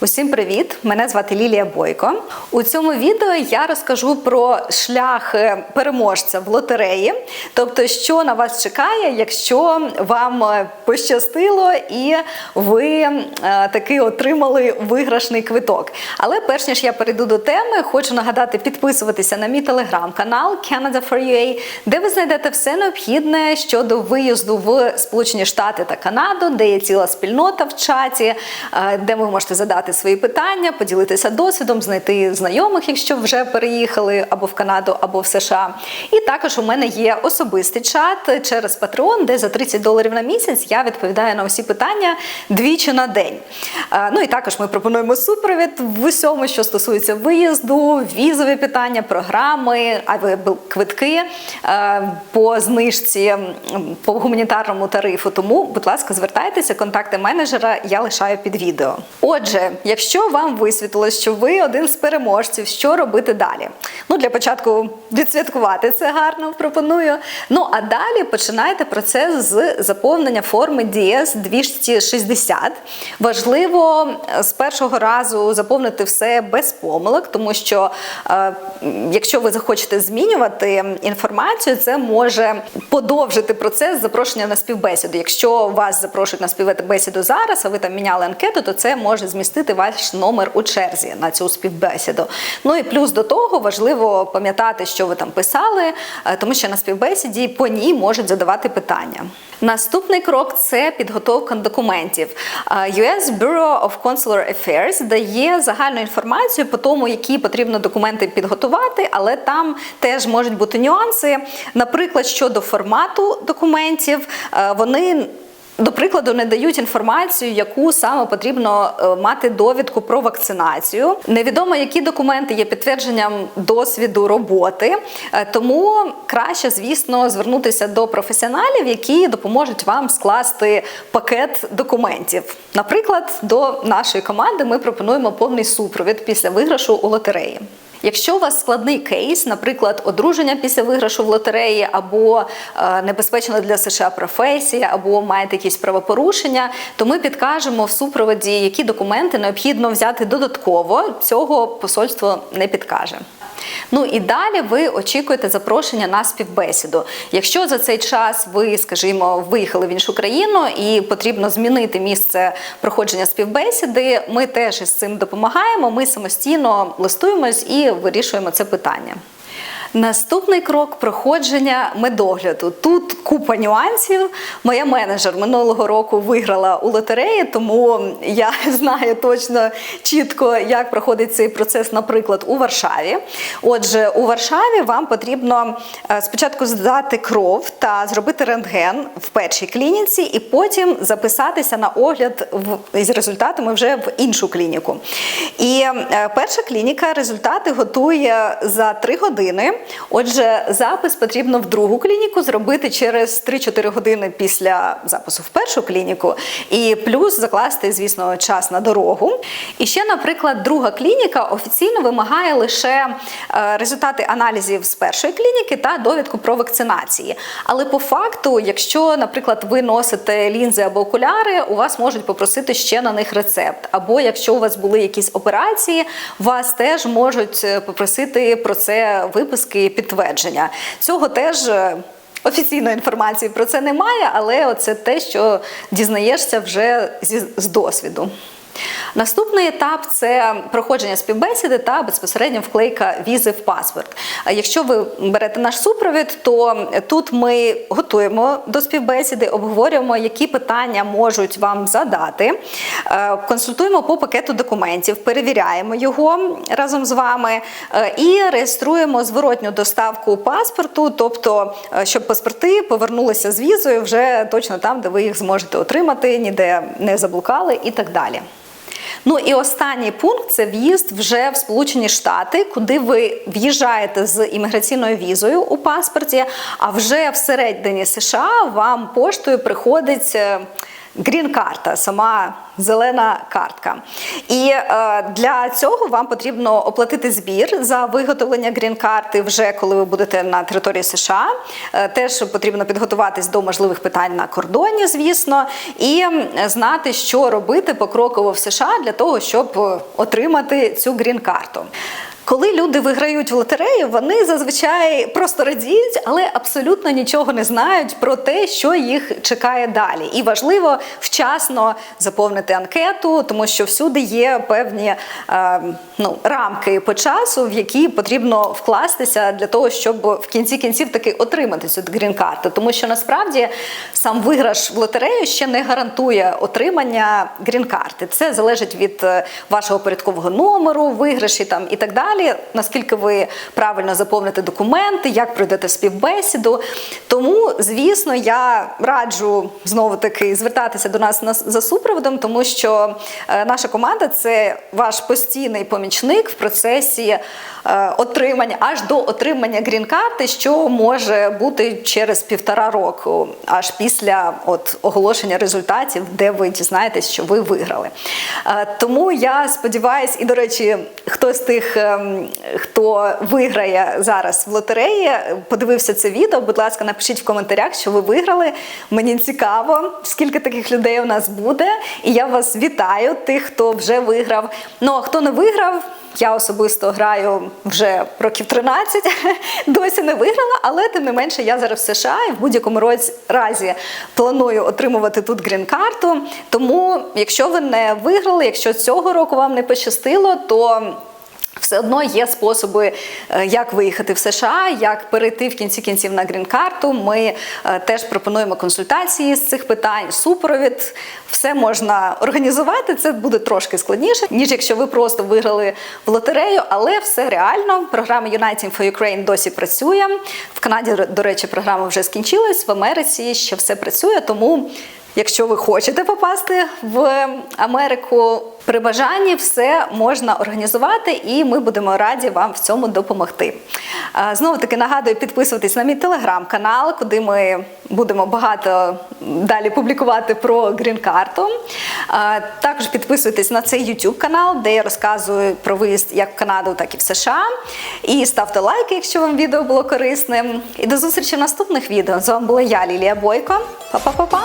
Усім привіт! Мене звати Лілія Бойко. У цьому відео я розкажу про шлях е, переможця в лотереї, тобто, що на вас чекає, якщо вам е, пощастило і ви е, таки отримали виграшний квиток. Але перш ніж я перейду до теми, хочу нагадати підписуватися на мій телеграм-канал Canada for UA, де ви знайдете все необхідне щодо виїзду в Сполучені Штати та Канаду, де є ціла спільнота в чаті, де ви можете задати свої питання, поділитися досвідом, знайти знайомих, якщо вже переїхали або в Канаду, або в США. І також у мене є особистий чат через Patreon, де за 30 доларів на місяць я відповідаю на усі питання двічі на день. Е, Ну і також ми пропонуємо супровід в усьому, що стосується виїзду, візові питання, програми, квитки е, по знижці по гуманітарному тарифу. Тому, будь ласка, звертайтеся, контакти менеджера я лишаю під відео. Отже, якщо вам висвітлилось, що ви один з переможців, що робити далі? Ну, для початку відсвяткувати це гарно пропоную. Ну а далі починайте процес з заповнення форми DS 260. Важливо е, з першого разу заповнити все без помилок, тому що е, якщо ви захочете змінювати інформацію, це може подовжити процес запрошення на співбесіду. Якщо вас запрошують на співбесіду зараз, а ви там міняли анкету, то це може змістити ваш номер у черзі на цю співбесіду. Ну і плюс до того важливо пам'ятати, що ви там писали, е, тому що на співбесіді по ній можуть задавати питання. Наступний крок це підготовка документів. Е, US Bureau of Consular Affairs дає загальну інформацію по тому, які потрібно документи підготувати, але там теж можуть бути нюанси. Наприклад, щодо формату документів, е, вони до прикладу, не дають інформацію, яку саме потрібно е, мати довідку про вакцинацію. Невідомо, які документи є підтвердженням досвіду роботи, Е, тому краще, звісно, звернутися до професіоналів, які допоможуть вам скласти пакет документів. Наприклад, до нашої команди ми пропонуємо повний супровід після виграшу у лотереї. Якщо у вас складний кейс, наприклад, одруження після виграшу в лотереї, або е, небезпечна для США професія, або маєте якісь правопорушення, то ми підкажемо в супроводі, які документи необхідно взяти додатково. Цього посольство не підкаже. Ну і далі ви очікуєте запрошення на співбесіду. Якщо за цей час ви, скажімо, виїхали в іншу країну і потрібно змінити місце проходження співбесіди, ми теж із цим допомагаємо. Ми самостійно листуємось і вирішуємо це питання. Наступний крок проходження медогляду. Тут купа нюансів. Моя менеджер минулого року виграла у лотереї, тому я знаю точно чітко, як проходить цей процес, наприклад, у Варшаві. Отже, у Варшаві вам потрібно е, спочатку здати кров та зробити рентген в першій клініці, і потім записатися на огляд з результатами вже в іншу клініку. І е, перша клініка результати готує за 3 години. Отже, запис потрібно в другу клініку зробити через 3-4 години після запису в першу клініку, і плюс закласти, звісно, час на дорогу. І ще, наприклад, друга клініка офіційно вимагає лише е, результати аналізів з першої клініки та довідку про вакцинації. Але по факту, якщо, наприклад, ви носите лінзи або окуляри, у вас можуть попросити ще на них рецепт. Або якщо у вас були якісь операції, вас теж можуть е, попросити про це виписки і підтвердження. Цього теж. е, Офіційної інформації про це немає, але це те, що дізнаєшся вже з досвіду. Наступний етап це проходження співбесіди та безпосередньо вклейка візи в паспорт. Якщо ви берете наш супровід, то тут ми готуємо до співбесіди, обговорюємо, які питання можуть вам задати, е, консультуємо по пакету документів, перевіряємо його разом з вами е, і реєструємо зворотню доставку паспорту, тобто, е, щоб паспорти повернулися з візою вже точно там, де ви їх зможете отримати, ніде не заблукали і так далі. Ну і останній пункт це в'їзд вже в Сполучені Штати, куди ви в'їжджаєте з імміграційною візою у паспорті, а вже всередині США вам поштою приходить. Грін-карта, сама зелена картка. І е, для цього вам потрібно оплатити збір за виготовлення грін-карти вже коли ви будете на території США. Е, теж потрібно підготуватись до можливих питань на кордоні, звісно, і знати, що робити покроково в США для того, щоб е, отримати цю грін-карту. Коли люди виграють в лотерею, вони зазвичай просто радіють, але абсолютно нічого не знають про те, що їх чекає далі. І важливо вчасно заповнити анкету, тому що всюди є певні е, ну, рамки по часу, в які потрібно вкластися для того, щоб в кінці кінців таки отримати цю грін-карту. Тому що насправді сам виграш в лотерею ще не гарантує отримання грін-карти. Це залежить від е, вашого порядкового номеру, виграші там і так далі. Наскільки ви правильно заповните документи, як пройдете співбесіду. Тому, звісно, я раджу знову таки звертатися до нас за супроводом, тому що е, наша команда це ваш постійний помічник в процесі е, отримання аж до отримання грін-карти, що може бути через півтора року, аж після от оголошення результатів, де ви дізнаєтесь, що ви виграли. Е, Тому я сподіваюся, і до речі, хтось з тих, ем, хто виграє зараз в лотереї, подивився це відео. Будь ласка, напишіть в коментарях, що ви виграли. Мені цікаво, скільки таких людей у нас буде. І я вас вітаю, тих, хто вже виграв. Ну а хто не виграв. Я особисто граю вже років 13, досі не виграла, але тим не менше я зараз в США і в будь-якому разі планую отримувати тут грін-карту. Тому, якщо ви не виграли, якщо цього року вам не пощастило, то все одно є способи, е, як виїхати в США, як перейти в кінці кінців на грін-карту. Ми е, теж пропонуємо консультації з цих питань, супровід. Все можна організувати. Це буде трошки складніше, ніж якщо ви просто виграли в лотерею, але все реально. Програма Uniting for Ukraine досі працює. В Канаді, до речі, програма вже скінчилась. В Америці ще все працює, тому. Якщо ви хочете попасти в Америку, при бажанні все можна організувати, і ми будемо раді вам в цьому допомогти. Знову таки нагадую підписуватись на мій телеграм-канал, куди ми будемо багато далі публікувати про грін-карту. Також підписуйтесь на цей YouTube канал, де я розказую про виїзд як в Канаду, так і в США. І ставте лайки, якщо вам відео було корисним. І до зустрічі в наступних відео. З вами була я, Лілія Бойко. Па-па-па-па!